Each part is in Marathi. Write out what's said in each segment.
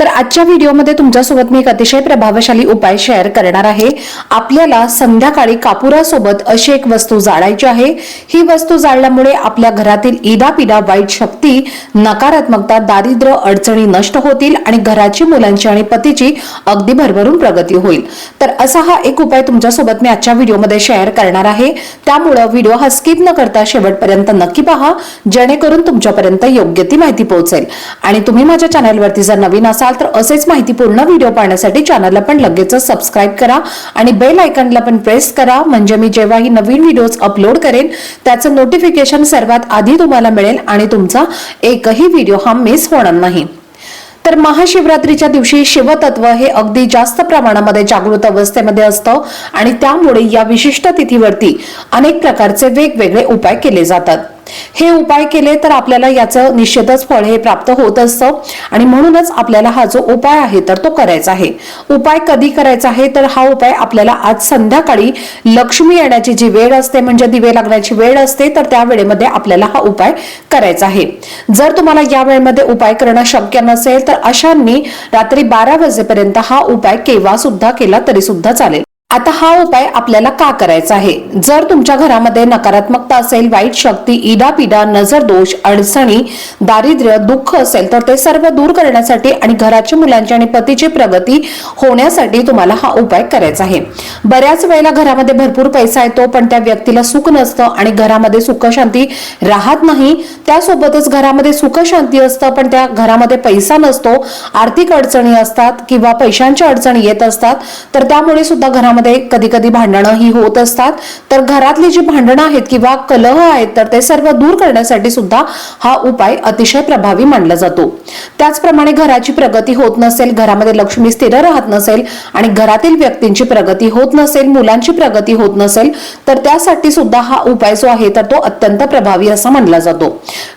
तर आजच्या व्हिडिओमध्ये तुमच्यासोबत मी एक अतिशय प्रभावशाली उपाय शेअर करणार आहे. आपल्याला संध्याकाळी कापुरासोबत अशी एक वस्तू जाळायची आहे. ही वस्तू जाळल्यामुळे आपल्या घरातील इडापिडा वाईट शक्ती नकारात्मकता दारिद्र्य अडचणी नष्ट होतील आणि घराची मुलांची आणि पतीची अगदी भरभरून प्रगती होईल. तर असा हा एक उपाय तुमच्यासोबत मी आजच्या व्हिडिओमध्ये शेअर करणार आहे. त्यामुळं व्हिडिओ हा स्किप न करता शेवटपर्यंत नक्की पहा जेणेकरून तुमच्यापर्यंत योग्य ती माहिती पोहोचेल. आणि तुम्ही माझ्या चॅनलवरती जर नवीन असाल तर असेच माहितीपूर्ण व्हिडिओ पाहण्यासाठी चॅनलला पण लगेच सबस्क्राईब करा आणि बेल आयकॉनला पण प्रेस करा. म्हणजे मी जेव्हाही नवीन व्हिडिओज अपलोड करेन त्याचं नोटिफिकेशन सर्वात आधी तुम्हाला मिळेल आणि तुमचा एकही व्हिडिओ हा मिस होणार नाही. तर महाशिवरात्रीच्या दिवशी शिवतत्व हे अगदी जास्त प्रमाणामध्ये जागृत अवस्थेमध्ये असतं आणि त्यामुळे या विशिष्ट तिथीवरती अनेक प्रकारचे वेगवेगळे उपाय केले जातात. हे उपाय केले तर आपल्याला याचं निश्चितच फळ हे प्राप्त होत असतं. आणि म्हणूनच आपल्याला हा जो उपाय आहे तर तो करायचा आहे. उपाय कधी करायचा आहे? तर हा उपाय आपल्याला आज संध्याकाळी लक्ष्मी येण्याची जी वेळ असते म्हणजे दिवे लागण्याची वेळ असते तर त्या वेळेमध्ये आपल्याला हा उपाय करायचा आहे. जर तुम्हाला या वेळेमध्ये उपाय करणं शक्य नसेल तर अशांनी रात्री बारा वाजेपर्यंत हा उपाय केव्हा सुद्धा केला तरी सुद्धा चालेल. आता हा उपाय आपल्याला का करायचा आहे? जर तुमच्या घरामध्ये नकारात्मकता असेल वाईट शक्ती इडापिडा नजर दोष अडचणी दारिद्र्य दुःख असेल तर ते सर्व दूर करण्यासाठी आणि घराच्या मुलांची आणि पतीची प्रगती होण्यासाठी तुम्हाला हा उपाय करायचा आहे. बऱ्याच वेळेला घरामध्ये भरपूर पैसा येतो पण त्या व्यक्तीला सुख नसतं आणि घरामध्ये सुख शांती राहत नाही. त्यासोबतच घरामध्ये सुख शांती असतं पण त्या घरामध्ये पैसा नसतो आर्थिक अडचणी असतात किंवा पैशांच्या अडचणी येत असतात तर त्यामुळे सुद्धा घरामध्ये कधी कधी भांडणं ही होत असतात. तर घरातली जी भांडणं आहेत किंवा कलह आहेत तर ते सर्व दूर करण्यासाठी सुद्धा हा उपाय अतिशय प्रभावी मानला जातो. त्याचप्रमाणे घराची प्रगती होत नसेल घरामध्ये लक्ष्मी स्थिर राहत नसेल आणि घरातील व्यक्तींची प्रगती होत नसेल मुलांची प्रगती होत नसेल तर त्यासाठी सुद्धा हा उपाय जो आहे तर तो अत्यंत प्रभावी असा मानला जातो.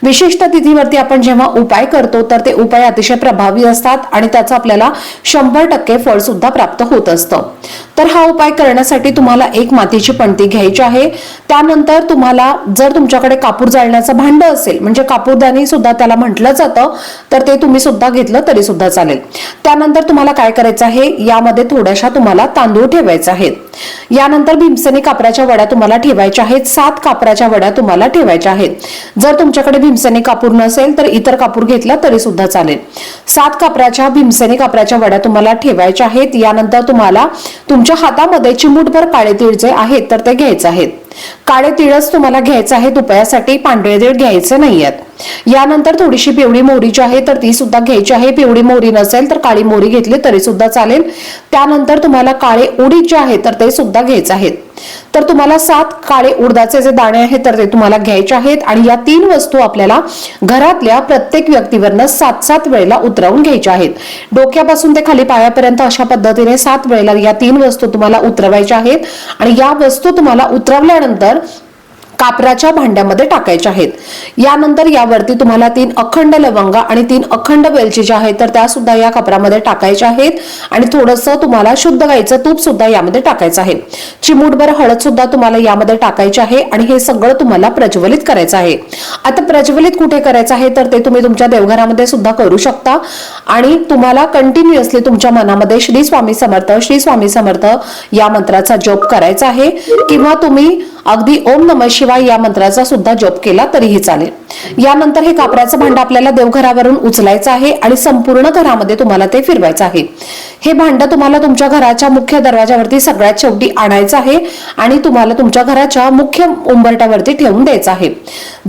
विशिष्ट तिथीवरती आपण जेव्हा उपाय करतो तर ते उपाय अतिशय प्रभावी असतात आणि त्याचा आपल्याला शंभर टक्के फळ सुद्धा प्राप्त होत असतं. तर हा उपाय करण्यासाठी तुम्हाला एक मातीची पणती घ्यायची आहे. त्यानंतर तुम्हाला जर तुमच्याकडे कापूर जाळण्याचं भांड असेल म्हणजे कापूरदानी सुद्धा त्याला म्हटलं जातं तर ते तुम्ही सुद्धा घेतलं तरी सुद्धा चालेल. त्यानंतर तुम्हाला काय करायचं आहे? यामध्ये थोड्याशा तुम्हाला तांदूळ ठेवायचे आहेत. यानंतर भीमसेनी कापराच्या वड्या तुम्हाला ठेवायच्या आहेत. सात कापराच्या वड्या तुम्हाला ठेवायच्या आहेत. जर तुमच्याकडे भीमसेनी कापूर नसेल तर इतर कापूर घेतला तरी सुद्धा चालेल. सात कापराच्या भीमसेनी कापराच्या वड्या तुम्हाला ठेवायच्या आहेत. यानंतर तुम्हाला तुमच्या हातामध्ये चिमूटभर काळे तीळ जे आहेत तर ते घ्यायचे आहेत. काळे तिळच तुम्हाला घ्यायचं आहे उपायासाठी पांढरे तीळ घ्यायचे नाहीयेत. यानंतर थोडीशी पिवळी मोहरी जी आहे तर ती सुद्धा घ्यायची आहे. पिवळी मोहरी नसेल तर काळी मोहरी घेतली तरी सुद्धा चालेल. त्यानंतर तुम्हाला काळे उडीद जे आहे तर ते सुद्धा घ्यायचे आहेत. तर तुम्हाला सात काळे उडदाचे जे दाणे आहेत तर ते तुम्हाला घ्यायचे आहेत. आणि या तीन वस्तू आपल्याला घरातल्या प्रत्येक व्यक्तीवरनं सात सात वेळेला उतरवून घ्यायच्या आहेत. डोक्यापासून ते खाली पायापर्यंत अशा पद्धतीने सात वेळेला या तीन वस्तू तुम्हाला उतरवायच्या आहेत. आणि या वस्तू तुम्हाला उतरवल्यानंतर कापराच्या भांड्यामध्ये टाकायच्या आहेत. यानंतर यावरती तुम्हाला तीन अखंड लवंगा आणि तीन अखंड वेलची ज्या आहेत तर त्या सुद्धा या कापरामध्ये टाकायच्या आहेत. आणि थोडस तुम्हाला शुद्ध गाईचं तूप सुद्धा यामध्ये टाकायचं आहे. चिमूटभर हळद सुद्धा तुम्हाला यामध्ये टाकायची आहे आणि हे सगळं तुम्हाला प्रज्वलित करायचं आहे. आता प्रज्वलित कुठे करायचं आहे तर ते तुम्ही तुमच्या देवघरामध्ये सुद्धा करू शकता. आणि तुम्हाला कंटिन्युअसली तुमच्या मनामध्ये श्री स्वामी समर्थ श्री स्वामी समर्थ या मंत्राचा जप करायचा आहे. किंवा तुम्ही अगदी ओम नम शिवाय या मंत्राचा सुद्धा जप केला तरीही चालेल. यानंतर हे कापराचं भांड आपल्याला देवघरावरून उचलायचं आहे आणि संपूर्ण घरामध्ये तुम्हाला ते फिरवायचं आहे. हे भांड तुम्हाला तुमच्या घराच्या मुख्य दरवाजावरती सगळ्यात शेवटी आणायचं आहे आणि तुम्हाला तुमच्या घराच्या मुख्य उंबरट्यावरती ठेवून द्यायचं आहे.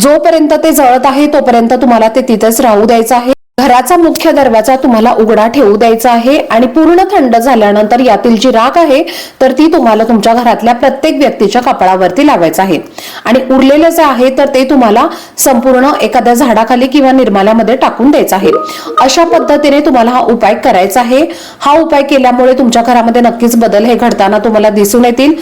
जोपर्यंत ते जळत आहे तोपर्यंत तुम्हाला ते तिथेच राहू द्यायचं आहे. घराचा मुख्य दरवाजा तुम्हाला उघडा ठेवू द्यायचा आहे आणि पूर्ण थंड झाल्यानंतर यातील जी राख आहे तर ती तुम्हाला तुमच्या घरातल्या प्रत्येक व्यक्तीच्या कपाळावरती लावायचं आहे. आणि उरलेलं जे आहे तर ते तुम्हाला संपूर्ण एखाद्या झाडाखाली किंवा निर्माल्यामध्ये टाकून द्यायचं आहे. अशा पद्धतीने तुम्हाला हा उपाय करायचा आहे. हा उपाय केल्यामुळे तुमच्या घरामध्ये नक्कीच बदल हे घडताना तुम्हाला दिसून येतील.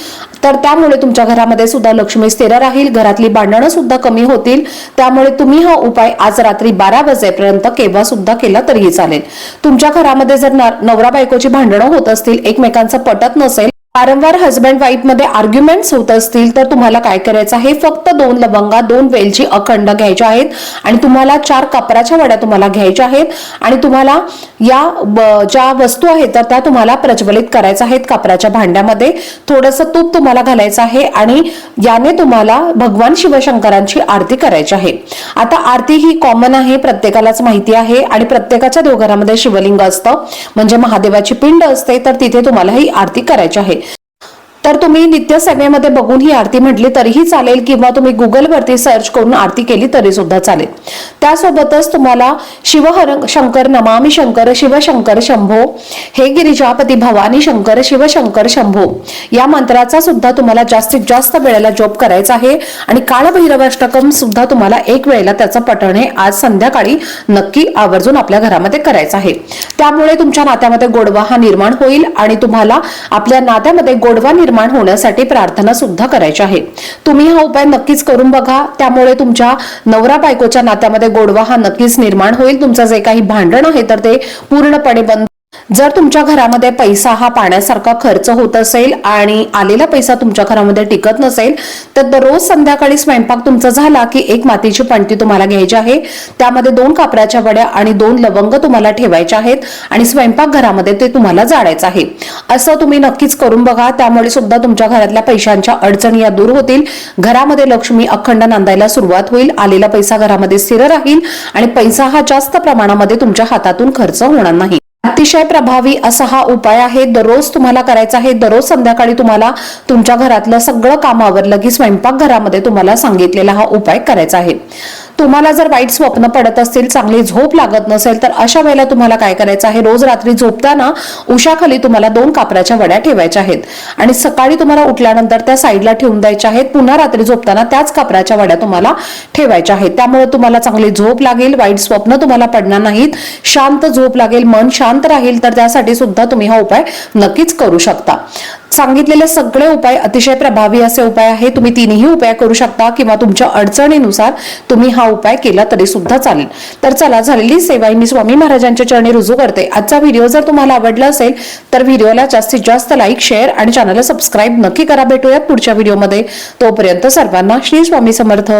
तर त्यामुळे तुमच्या घरामध्ये सुद्धा लक्ष्मी स्थिर राहील घरातली भांडणं सुद्धा कमी होतील. त्यामुळे तुम्ही हा उपाय आज रात्री बारा वाजेपर्यंत केव्हा सुद्धा केला तरीही चालेल. तुमच्या घरामध्ये जर नवरा बायकोची भांडणं होत असतील एकमेकांचं पटत नसेल वारंवार हजबंड वाईफमध्ये आर्ग्युमेंट्स होत असतील तर तुम्हाला काय करायचं आहे? फक्त दोन लवंगा दोन वेलची अखंड घ्यायच्या आहेत आणि तुम्हाला चार कापराच्या वड्या तुम्हाला घ्यायच्या आहेत आणि तुम्हाला या ब- ज्या वस्तू आहेत तर त्या तुम्हाला प्रज्वलित करायच्या आहेत कापराच्या भांड्यामध्ये. थोडंसं तूप तुम्हाला घालायचं आहे आणि याने तुम्हाला भगवान शिवशंकरांची आरती करायची आहे. आता आरती ही कॉमन आहे प्रत्येकालाच माहिती आहे आणि प्रत्येकाच्या देवघरामध्ये शिवलिंग असतं. म्हणजे महादेवाची पिंड असते तर तिथे तुम्हाला ही आरती करायची आहे. तर तुम्ही नित्य सेवेमध्ये बघून ही आरती म्हटली तरीही चालेल किंवा तुम्ही गुगलवरती सर्च करून आरती केली तरी सुद्धा चालेल. त्यासोबतच तुम्हाला शिवहर शंकर नमामि शंकर शिवशंकर शंभो हे गिरिजापती भवानी शंकर शिवशंकर शंभो या मंत्राचा सुद्धा तुम्हाला जास्तीत जास्त वेळेला जॉब करायचा आहे आणि काळभैरवाष्टकम सुद्धा तुम्हाला एक वेळेला त्याचं पठण हे आज संध्याकाळी नक्की आवर्जून आपल्या घरामध्ये करायचं आहे. त्यामुळे तुमच्या नात्यामध्ये गोडवा हा निर्माण होईल आणि तुम्हाला आपल्या नात्यामध्ये गोडवा निर्माण निर्माण होण्यासाठी प्रार्थना सुद्धा करायची आहे. तुम्ही हा उपाय नक्कीच करून बघा. त्यामुळे तुमच्या नवरा बायकोच्या नात्यामध्ये गोडवा हा नक्कीच निर्माण होईल. तुमचं जे काही भांडण आहे तर ते पूर्णपणे बंद जर तुमच्या घरामध्ये पैसा हा पाण्यासारखा खर्च होत असेल आणि आलेला पैसा तुमच्या घरामध्ये टिकत नसेल तर दररोज संध्याकाळी स्वयंपाक तुमचा झाला की एक मातीची पणती तुम्हाला घ्यायची आहे. त्यामध्ये दोन कापराच्या वड्या आणि दोन लवंग तुम्हाला ठेवायच्या आहेत आणि स्वयंपाक घरामध्ये ते तुम्हाला जाळायचं आहे. असं तुम्ही नक्कीच करून बघा. त्यामुळे सुद्धा तुमच्या घरातल्या पैशांच्या अडचणी या दूर होतील. घरामध्ये लक्ष्मी अखंड नांदायला सुरुवात होईल. आलेला पैसा घरामध्ये स्थिर राहील आणि पैसा हा जास्त प्रमाणामध्ये तुमच्या हातातून खर्च होणार नाही. अतिशय प्रभावी असा हा उपाय आहे. दररोज तुम्हाला करायचा आहे दररोज संध्याकाळी तुम्हाला तुमच्या घरातलं सगळं काम आवरलं की तुम्हाला सांगितलेला हा उपाय करायचा आहे. तुम्हाला जर वाईट स्वप्न पडत असतील चांगली झोप लागत नसेल तर अशा वेळेला तुम्हाला काय करायचं आहे? रोज रात्री झोपताना उशाखाली तुम्हाला दोन कापराच्या वड्या ठेवायच्या आहेत. आणि सकाळी तुम्हाला उठल्यानंतर त्या साईडला ठेवून द्यायच्या आहेत. पुन्हा रात्री झोपताना त्याच कापराच्या वड्या तुम्हाला ठेवायच्या आहेत. त्यामुळे तुम्हाला चांगली झोप लागेल वाईट स्वप्न तुम्हाला पडणार नाहीत. शांत झोप लागेल मन शांत राहील तर त्यासाठी सुद्धा तुम्ही हा उपाय नक्कीच करू शकता. सांगितलेले सगळे उपाय अतिशय प्रभावी असे उपाय आहे. तुम्ही तिन्ही उपाय करू शकता किंवा तुमच्या अडचणीनुसार तुम्ही हा उपाय केला तरी सुद्धा चालेल. तर चला झालेली सेवा मी स्वामी महाराजांच्या चरणी रुजू करते. आजचा व्हिडिओ जर तुम्हाला आवडला असेल तर व्हिडिओला जास्तीत जास्त लाईक शेअर आणि चॅनलला सबस्क्राईब नक्की करा. भेटूयात पुढच्या व्हिडिओमध्ये. तोपर्यंत सर्वांना श्री स्वामी समर्थ.